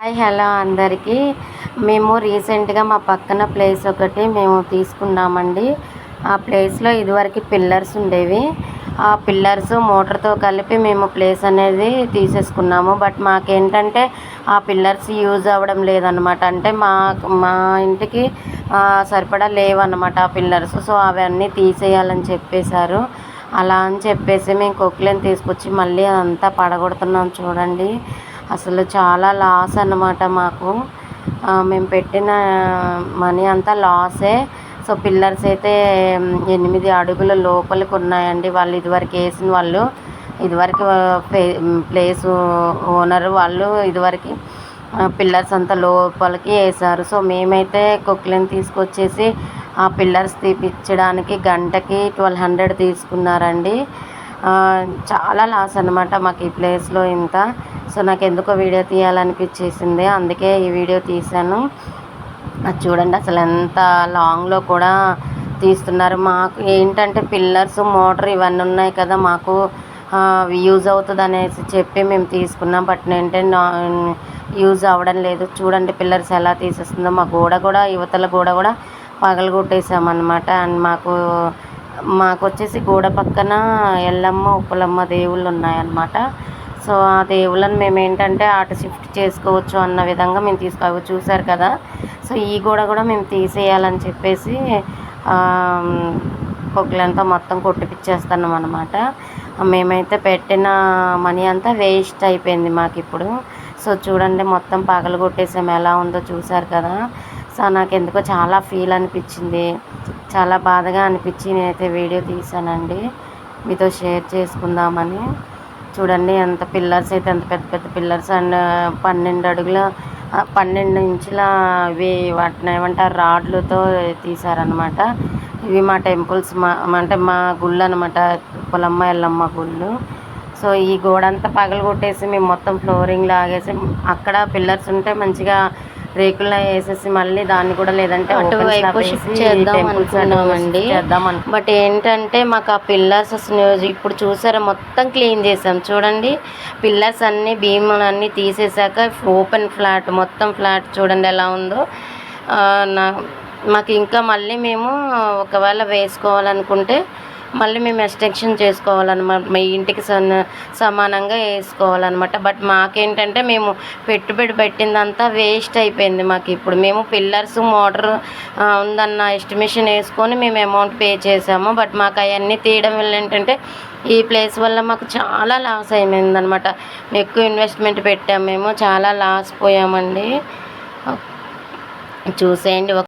Hi hello అందరికీ. మేము రీసెంట్గా మా పక్కన ప్లేస్ ఒకటి మేము తీసుకున్నామండి. ఆ ప్లేస్లో ఇదివరకు పిల్లర్స్ ఉండేవి. ఆ పిల్లర్స్ మోటార్తో కలిపి మేము ప్లేస్ అనేది తీసేసుకున్నాము. బట్ మాకేంటంటే ఆ పిల్లర్స్ యూజ్ అవ్వడం లేదనమాట అంటే మా మా ఇంటికి సరిపడా లేవన్నమాట ఆ పిల్లర్స్. సో అవన్నీ తీసేయాలని చెప్పేశారు. అలా అని చెప్పేసి మేము కొక్లేని తీసుకొచ్చి మళ్ళీ అదంతా పడగొడుతున్నాం చూడండి. అసలు చాలా లాస్ అన్నమాట మాకు. మేము పెట్టిన మనీ అంతా లాసే. సో పిల్లర్స్ అయితే ఎనిమిది అడుగుల లోపలికి ఉన్నాయండి. వాళ్ళు ఇదివరకు వేసిన వాళ్ళు ఇదివరకు ప్లేస్ ఓనర్ వాళ్ళు ఇదివరకు పిల్లర్స్ అంతా లోపలికి వేశారు. సో మేమైతే కొక్లెన్ తీసుకొచ్చేసి ఆ పిల్లర్స్ తీపిచ్చడానికి గంటకి ట్వెల్వ్ హండ్రెడ్ తీసుకున్నారండి. చాలా లాస్ అనమాట మాకు ఈ ప్లేస్లో ఇంత. సో నాకు ఎందుకో వీడియో తీయాలనిపించేసింది. అందుకే ఈ వీడియో తీశాను. అది చూడండి అసలు ఎంత లాంగ్లో కూడా తీస్తున్నారు. మాకు ఏంటంటే పిల్లర్స్ మోటార్ ఇవన్నీ ఉన్నాయి కదా మాకు యూజ్ అవుతుంది అనేసి చెప్పి మేము తీసుకున్నాం. బట్ ఏంటంటే యూజ్ అవ్వడం లేదు. చూడండి పిల్లర్స్ ఎలా తీసేస్తుందో. మా గోడ కూడా యువతల గోడ కూడా పగలగొట్టేసామన్నమాట అండ్ మాకు మాకు వచ్చేసి గోడ పక్కన ఎల్లమ్మ ఉప్పలమ్మ దేవుళ్ళు ఉన్నాయన్నమాట. సో ఆ దేవుళ్ళని మేము ఏంటంటే అటు షిఫ్ట్ చేసుకోవచ్చు అన్న విధంగా మేము తీసుకో చూసారు కదా. సో ఈ గోడ కూడా మేము తీసేయాలని చెప్పేసి పొక్కులంతా మొత్తం కొట్టిపిచ్చేస్తున్నాం అనమాట మేమైతే పెట్టిన మనీ అంతా వేస్ట్ అయిపోయింది మాకు ఇప్పుడు సో చూడండి మొత్తం పగలు కొట్టేసాము ఎలా ఉందో చూసారు కదా. సో నాకు ఎందుకో చాలా ఫీల్ అనిపించింది. చాలా బాధగా అనిపించి నేనైతే వీడియో తీసానండి. మీతో షేర్ చేసుకుందామని. చూడండి ఎంత పిల్లర్స్ అయితే ఎంత పెద్ద పెద్ద పిల్లర్స్. అండ్ పన్నెండు అడుగుల పన్నెండు ఇంచుల ఇవి వాటిని ఏమంటారు రాడ్లతో తీసారనమాట ఇవి మా టెంపుల్స్ మా అంటే మా గుళ్ళు అనమాట పొలమ్మ ఎల్లమ్మ గుళ్ళు. సో ఈ గోడంతా పగలు కొట్టేసి మేము మొత్తం ఫ్లోరింగ్ లాగేసి అక్కడ పిల్లర్స్ ఉంటే మంచిగా రేకుల్లో వేసేసి మళ్ళీ దాన్ని కూడా లేదంటే అటువైపు షిఫ్ట్ చేద్దాం అనుకున్నామండి. బట్ ఏంటంటే మాకు ఆ పిల్లర్స్ ఇప్పుడు చూసారా మొత్తం క్లీన్ చేసాం చూడండి పిల్లర్స్ అన్నీ భీములు అన్నీ తీసేసాక ఓపెన్ ఫ్లాట్ మొత్తం ఫ్లాట్ చూడండి ఎలా ఉందో నా మాకు ఇంకా మళ్ళీ మేము ఒకవేళ వేసుకోవాలనుకుంటే మళ్ళీ మేము ఎక్స్టెన్షన్ చేసుకోవాలన్నమాట. మీ ఇంటికి సన్ సమానంగా వేసుకోవాలన్నమాట. బట్ మాకేంటంటే మేము పెట్టుబడి పెట్టిందంతా వేస్ట్ అయిపోయింది మాకు ఇప్పుడు. మేము పిల్లర్స్ మోటార్ ఉందన్న ఎస్టిమేషన్ వేసుకొని మేము అమౌంట్ పే చేసాము. బట్ మాకు అవన్నీ తీయడం వల్ల ఏంటంటే ఈ ప్లేస్ వల్ల మాకు చాలా లాస్ అయిందనమాట ఎక్కువ ఇన్వెస్ట్మెంట్ పెట్టాము మేము. చాలా లాస్ పోయామండి. చూసేయండి.